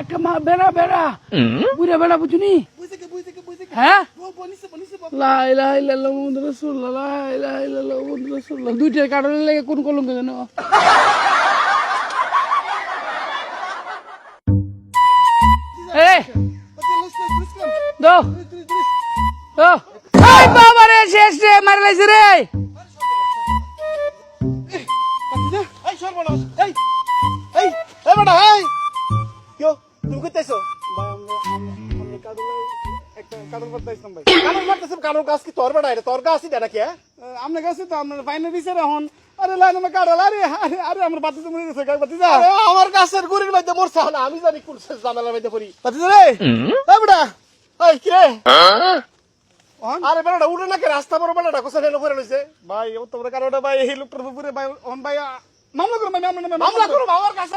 একটা মা বেড়া বেড়া। বুড়া বেড়া বুঝুনি হ্যাঁ? বউ বনিছে বনিছে বউ লা ইলাহা ইল্লাল্লাহ মুহাম্মাদুর রাসূলুল্লাহ লা ইলাহা ইল্লাল্লাহ মুহাম্মাদুর রাসূলুল্লাহ দুইটার কারণে লেগে কোন কলঙ্ক জানো বাবা রে শেষ রে মারা লাইছে রে! এই সর্বনাশ এই এই! কাদুল করতেছিলাম কাদুল গাছ কি তোর বেটা এটা তোর গাছ নাকি আমরা গাছে তো ভাই ও তোমরা কারোটা ভাই এই লোকটার উপরে ভাই অন ভাই মামলা করো মামলা করো। আমার কাছে